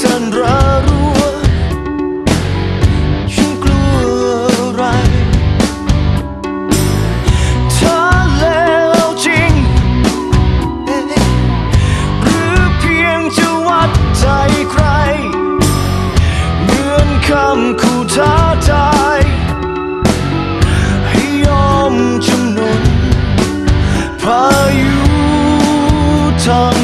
สั่นระรัวฉันกลัวอะไรเธอแล้วจริง หรือเพียงจะวัดใจใคร เหมือนคำคู่ท้าทายให้ยอมจำนนพายุทาง